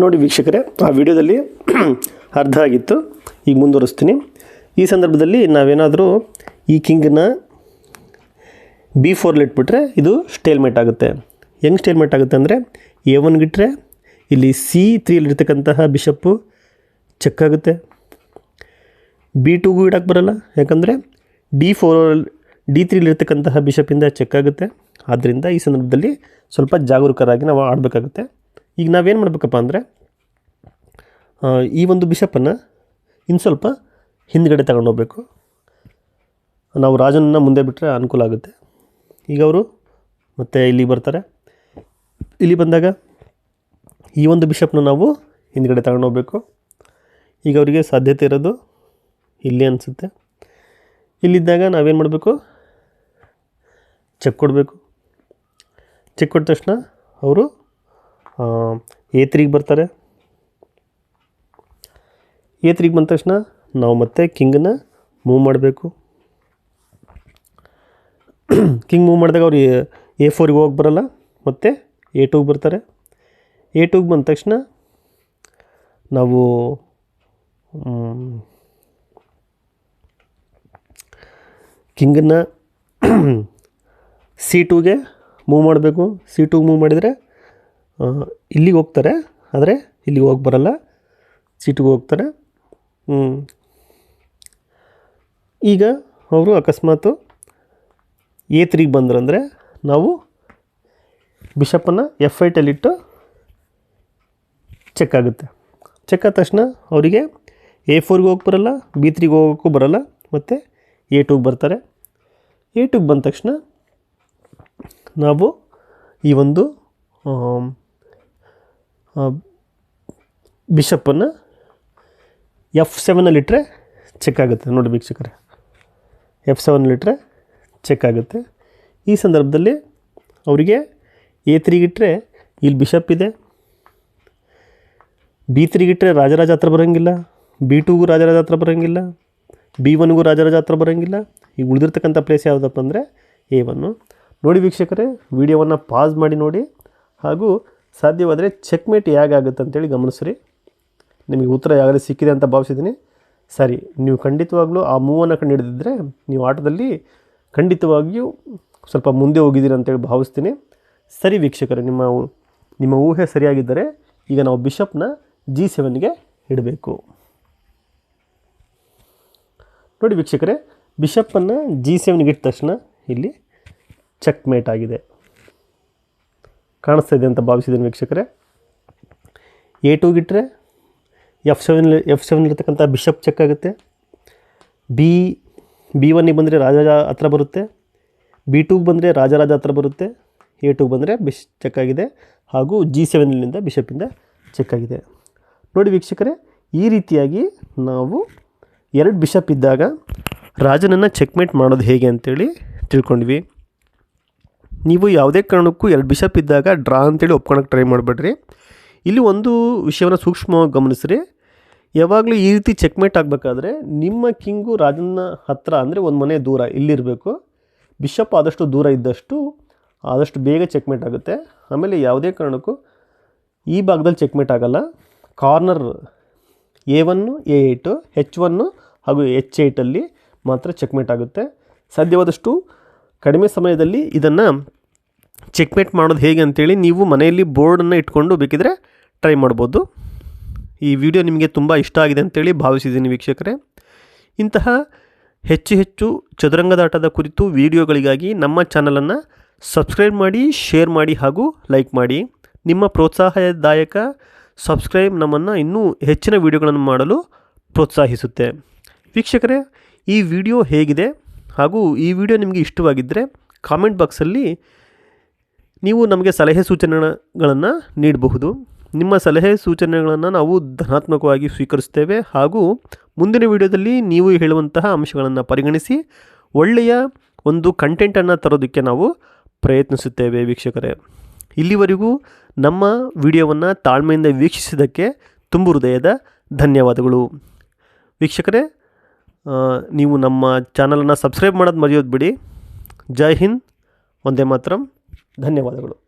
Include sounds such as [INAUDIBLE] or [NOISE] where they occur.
ನೋಡಿ ವೀಕ್ಷಕರೇ, ಆ ವಿಡಿಯೋದಲ್ಲಿ [CLEARS THROAT] ಅರ್ಧ ಆಗಿತ್ತು, ಈಗ ಮುಂದುವರಿಸ್ತೀನಿ. ಈ ಸಂದರ್ಭದಲ್ಲಿ ನಾವೇನಾದರೂ ಈ ಕಿಂಗನ್ನ ಬಿ ಫೋರ್ಲಿ ಇಟ್ಬಿಟ್ರೆ ಇದು ಸ್ಟೇಲ್ಮೇಟ್ ಆಗುತ್ತೆ. ಹೆಂಗೆ ಸ್ಟೇಲ್ಮೇಟ್ ಆಗುತ್ತೆ ಅಂದರೆ ಎ ಒನ್ಗಿಟ್ರೆ ಇಲ್ಲಿ ಸಿ ತ್ರೀಲಿರ್ತಕ್ಕಂತಹ ಬಿಷಪ್ಪು ಚೆಕ್ಕಾಗುತ್ತೆ ಬಿ ಟೂಗೂ ಇಡೋಕ್ಕೆ ಬರಲ್ಲ, ಯಾಕಂದರೆ ಡಿ ಫೋರ್ ಡಿ ತ್ರೀಲಿರ್ತಕ್ಕಂತಹ ಬಿಷಪಿಂದ ಚೆಕ್ಕಾಗುತ್ತೆ ಆದ್ದರಿಂದ ಈ ಸಂದರ್ಭದಲ್ಲಿ ಸ್ವಲ್ಪ ಜಾಗರೂಕರಾಗಿ ನಾವು ಆಡಬೇಕಾಗುತ್ತೆ. ಈಗ ನಾವೇನು ಮಾಡಬೇಕಪ್ಪ ಅಂದರೆ ಈ ಒಂದು ಬಿಷಪ್ಪನ್ನು ಇನ್ನು ಸ್ವಲ್ಪ ಹಿಂದ್ಗಡೆ ಹೋಗಬೇಕು. ನಾವು ರಾಜನನ್ನು ಮುಂದೆ ಬಿಟ್ಟರೆ ಅನುಕೂಲ ಆಗುತ್ತೆ. ಈಗ ಅವರು ಮತ್ತೆ ಇಲ್ಲಿ ಬರ್ತಾರೆ. ಇಲ್ಲಿ ಬಂದಾಗ ಈ ಒಂದು ಬಿಷಪ್ನ ನಾವು ಹಿಂದ್ಗಡೆ ಹೋಗಬೇಕು. ಈಗ ಅವರಿಗೆ ಸಾಧ್ಯತೆ ಇರೋದು ಇಲ್ಲಿ ಅನಿಸುತ್ತೆ. ಇಲ್ಲಿದ್ದಾಗ ನಾವೇನು ಮಾಡಬೇಕು? ಚೆಕ್ ಕೊಡಬೇಕು. ಚೆಕ್ ಕೊಟ್ಟ ತಕ್ಷಣ ಅವರು ಎ ತ್ರೀಗೆ ಬರ್ತಾರೆ. ಎ ತ್ರೀಗೆ ಬಂದ ತಕ್ಷಣ ನಾವು ಮತ್ತೆ ಕಿಂಗನ್ನ ಮೂವ್ ಮಾಡಬೇಕು. ಕಿಂಗ್ ಮೂವ್ ಮಾಡಿದಾಗ ಅವ್ರು ಎ ಫೋರಿಗೆ ಹೋಗಿ ಬರಲ್ಲ, ಮತ್ತು ಎ ಟೂಗೆ ಬರ್ತಾರೆ. ಎ ಟೂಗೆ ಬಂದ ತಕ್ಷಣ ನಾವು ಕಿಂಗನ್ನು ಸಿ ಟೂಗೆ ಮೂವ್ ಮಾಡಬೇಕು. ಸಿ ಟೂಗೆ ಮೂವ್ ಮಾಡಿದರೆ ಇಲ್ಲಿಗೆ ಹೋಗ್ತಾರೆ, ಆದರೆ ಇಲ್ಲಿಗೆ ಹೋಗಿ ಬರಲ್ಲ. ಸೀಟಿಗೆ ಟೂಗೆ ಹೋಗ್ತಾರೆ. ಈಗ ಅವರು ಅಕಸ್ಮಾತು ಎ ತ್ರೀಗೆ ಬಂದ್ರಂದರೆ ನಾವು ಬಿಷಪ್ಪನ್ನು ಎಫ್ ಐಟಲ್ಲಿಟ್ಟು ಚೆಕ್ ಆಗುತ್ತೆ. ಚೆಕ್ ಆದ ತಕ್ಷಣ ಅವರಿಗೆ ಎ ಫೋರ್ಗೆ ಹೋಗಿ ಬರಲ್ಲ ಬಿ ತ್ರೀಗೆ ಹೋಗೋಕ್ಕೂ ಬರಲ್ಲ, ಮತ್ತು ಎ ಟೂಗೆ ಬರ್ತಾರೆ. ಎ ಟೂಗೆ ಬಂದ ತಕ್ಷಣ ನಾವು ಈ ಒಂದು ಬಿಷಪ್ಪನ್ನು ಎಫ್ ಸೆವೆನಲ್ಲಿಟ್ಟರೆ ಚೆಕ್ ಆಗುತ್ತೆ. ನೋಡಿ ವೀಕ್ಷಕರೇ. ಎಫ್ ಸೆವೆನಲ್ಲಿಟ್ಟರೆ ಚೆಕ್ ಆಗುತ್ತೆ. ಈ ಸಂದರ್ಭದಲ್ಲಿ ಅವರಿಗೆ ಎ ತ್ರೀಗಿಟ್ಟರೆ ಇಲ್ಲಿ ಬಿಷಪ್ ಇದೆ. ಬಿ ತ್ರೀಗಿಟ್ಟರೆ ರಾಜರಾಜ ಹತ್ರ ಬರೋಂಗಿಲ್ಲ. ಬಿ ಟೂಗೂ ರಾಜರಾಜ ಹತ್ರ ಬರೋಂಗಿಲ್ಲ. ಬಿ ಒನ್ಗೂ ರಾಜರಾಜ ಹತ್ರ ಬರೋಂಗಿಲ್ಲ. ಈಗ ಉಳಿದಿರ್ತಕ್ಕಂಥ ಪ್ಲೇಸ್ ಯಾವುದಪ್ಪ ಅಂದರೆ ಎ ಒನ್ನು ನೋಡಿ ವೀಕ್ಷಕರೇ ವೀಡಿಯೋವನ್ನು ಪಾಸ್ ಮಾಡಿ ನೋಡಿ. ಹಾಗೂ ಸಾಧ್ಯವಾದರೆ ಚೆಕ್ಮೇಟ್ ಹೇಗಾಗುತ್ತೆ ಅಂತೇಳಿ ಗಮನಿಸ್ರಿ. ನಿಮಗೆ ಉತ್ತರ ಯಾವಾಗಲೇ ಸಿಕ್ಕಿದೆ ಅಂತ ಭಾವಿಸಿದ್ದೀನಿ. ಸರಿ, ನೀವು ಖಂಡಿತವಾಗ್ಲೂ ಆ ಮೂವನ್ನು ಕಂಡುಹಿಡಿದಿದ್ದರೆ ನೀವು ಆಟದಲ್ಲಿ ಖಂಡಿತವಾಗಿಯೂ ಸ್ವಲ್ಪ ಮುಂದೆ ಹೋಗಿದ್ದೀರಿ ಅಂತೇಳಿ ಭಾವಿಸ್ತೀನಿ. ಸರಿ ವೀಕ್ಷಕರೇ, ನಿಮ್ಮ ನಿಮ್ಮ ಊಹೆ ಸರಿಯಾಗಿದ್ದರೆ ಈಗ ನಾವು ಬಿಷಪ್ನ ಜಿ ಸೆವೆನ್ಗೆ ಇಡಬೇಕು. ನೋಡಿ ವೀಕ್ಷಕರೇ, ಬಿಷಪ್ಪನ್ನು ಜಿ ಸೆವೆನ್ಗೆ ಇಟ್ಟ ತಕ್ಷಣ ಇಲ್ಲಿ ಚೆಕ್ಮೇಟ್ ಆಗಿದೆ. ಕಾಣಿಸ್ತಾ ಇದೆ ಅಂತ ಭಾವಿಸಿದ್ದೀನಿ ವೀಕ್ಷಕರೇ. ಎ ಟೂಗಿಟ್ಟರೆ ಎಫ್ ಸೆವೆನ್ ಎಫ್ ಸೆವೆನ್ ಇರ್ತಕ್ಕಂಥ ಬಿಷಪ್ ಚೆಕ್ ಆಗುತ್ತೆ. ಬಿ ಬಿ ಒನ್ನಿಗೆ ಬಂದರೆ ರಾಜ ಹತ್ರ ಬರುತ್ತೆ. ಬಿ ಟೂಗೆ ಬಂದರೆ ರಾಜರಾಜ ಹತ್ರ ಬರುತ್ತೆ. ಎ ಟೂಗೆ ಬಂದರೆ ಬಿಶ್ ಚೆಕ್ ಆಗಿದೆ. ಹಾಗೂ ಜಿ ಸೆವೆನ್ನಿಂದ ಬಿಷಪಿಂದ ಚೆಕ್ ಆಗಿದೆ. ನೋಡಿ ವೀಕ್ಷಕರೇ, ಈ ರೀತಿಯಾಗಿ ನಾವು ಎರಡು ಬಿಷಪ್ ಇದ್ದಾಗ ರಾಜನನ್ನು ಚೆಕ್ಮೇಟ್ ಮಾಡೋದು ಹೇಗೆ ಅಂತೇಳಿ ತಿಳ್ಕೊಂಡ್ವಿ. ನೀವು ಯಾವುದೇ ಕಾರಣಕ್ಕೂ ಎರಡು ಬಿಷಪ್ ಇದ್ದಾಗ ಡ್ರಾ ಅಂತೇಳಿ ಒಪ್ಕೊಳಕ್ಕೆ ಟ್ರೈ ಮಾಡಬೇಡ್ರಿ. ಇಲ್ಲಿ ಒಂದು ವಿಷಯವನ್ನು ಸೂಕ್ಷ್ಮವಾಗಿ ಗಮನಿಸ್ರಿ. ಯಾವಾಗಲೂ ಈ ರೀತಿ ಚೆಕ್ಮೇಟ್ ಆಗಬೇಕಾದ್ರೆ ನಿಮ್ಮ ಕಿಂಗು ರಾಜನ ಹತ್ತಿರ ಅಂದರೆ ಒಂದು ಮನೆ ದೂರ ಇಲ್ಲಿರಬೇಕು. ಬಿಷಪ್ ಆದಷ್ಟು ದೂರ ಇದ್ದಷ್ಟು ಆದಷ್ಟು ಬೇಗ ಚೆಕ್ಮೇಟ್ ಆಗುತ್ತೆ. ಆಮೇಲೆ ಯಾವುದೇ ಕಾರಣಕ್ಕೂ ಈ ಭಾಗದಲ್ಲಿ ಚೆಕ್ಮೇಟ್ ಆಗಲ್ಲ. Corner A one A eight H one ಹಾಗೂ ಎಚ್ ಏಟಲ್ಲಿ ಮಾತ್ರ ಚೆಕ್ಮೇಟ್ ಆಗುತ್ತೆ. ಸಾಧ್ಯವಾದಷ್ಟು ಕಡಿಮೆ ಸಮಯದಲ್ಲಿ ಇದನ್ನು ಚೆಕ್ಮೇಟ್ ಮಾಡೋದು ಹೇಗೆ ಅಂತೇಳಿ ನೀವು ಮನೆಯಲ್ಲಿ ಬೋರ್ಡನ್ನು ಇಟ್ಕೊಂಡು ಬೇಕಿದ್ರೆ ಟ್ರೈ ಮಾಡ್ಬೋದು. ಈ ವಿಡಿಯೋ ನಿಮಗೆ ತುಂಬ ಇಷ್ಟ ಆಗಿದೆ ಅಂತೇಳಿ ಭಾವಿಸಿದ್ದೀನಿ ವೀಕ್ಷಕರೇ. ಇಂತಹ ಹೆಚ್ಚು ಹೆಚ್ಚು ಚದುರಂಗದಾಟದ ಕುರಿತು ವಿಡಿಯೋಗಳಿಗಾಗಿ ನಮ್ಮ ಚಾನಲನ್ನು ಸಬ್ಸ್ಕ್ರೈಬ್ ಮಾಡಿ ಶೇರ್ ಮಾಡಿ ಹಾಗೂ ಲೈಕ್ ಮಾಡಿ. ನಿಮ್ಮ ಪ್ರೋತ್ಸಾಹದಾಯಕ ಸಬ್ಸ್ಕ್ರೈಬ್ ನಮ್ಮನ್ನು ಇನ್ನೂ ಹೆಚ್ಚಿನ ವಿಡಿಯೋಗಳನ್ನು ಮಾಡಲು ಪ್ರೋತ್ಸಾಹಿಸುತ್ತೆ. ವೀಕ್ಷಕರೇ, ಈ ವಿಡಿಯೋ ಹೇಗಿದೆ? ಹಾಗೂ ಈ ವಿಡಿಯೋ ನಿಮಗೆ ಇಷ್ಟವಾಗಿದ್ದರೆ ಕಾಮೆಂಟ್ ಬಾಕ್ಸಲ್ಲಿ ನೀವು ನಮಗೆ ಸಲಹೆ ಸೂಚನೆಗಳನ್ನು ನೀಡಬಹುದು. ನಿಮ್ಮ ಸಲಹೆ ಸೂಚನೆಗಳನ್ನು ನಾವು ಧನಾತ್ಮಕವಾಗಿ ಸ್ವೀಕರಿಸ್ತೇವೆ ಹಾಗೂ ಮುಂದಿನ ವಿಡಿಯೋದಲ್ಲಿ ನೀವು ಹೇಳುವಂತಹ ಅಂಶಗಳನ್ನು ಪರಿಗಣಿಸಿ ಒಳ್ಳೆಯ ಒಂದು ಕಂಟೆಂಟನ್ನು ತರೋದಕ್ಕೆ ನಾವು ಪ್ರಯತ್ನಿಸುತ್ತೇವೆ ವೀಕ್ಷಕರೇ. ಇಲ್ಲಿವರೆಗೂ ನಮ್ಮ ವಿಡಿಯೋವನ್ನು ತಾಳ್ಮೆಯಿಂದ ವೀಕ್ಷಿಸಿದ್ದಕ್ಕೆ ತುಂಬು ಹೃದಯದ ಧನ್ಯವಾದಗಳು. ವೀಕ್ಷಕರೇ ನೀವು ನಮ್ಮ ಚಾನಲನ್ನು ಸಬ್ಸ್ಕ್ರೈಬ್ ಮಾಡೋದು ಮರೆಯೋದು ಬಿಡಿ. ಜೈ ಹಿಂದ್ ಒಂದೇ ಮಾತ್ರಂ. ಧನ್ಯವಾದಗಳು.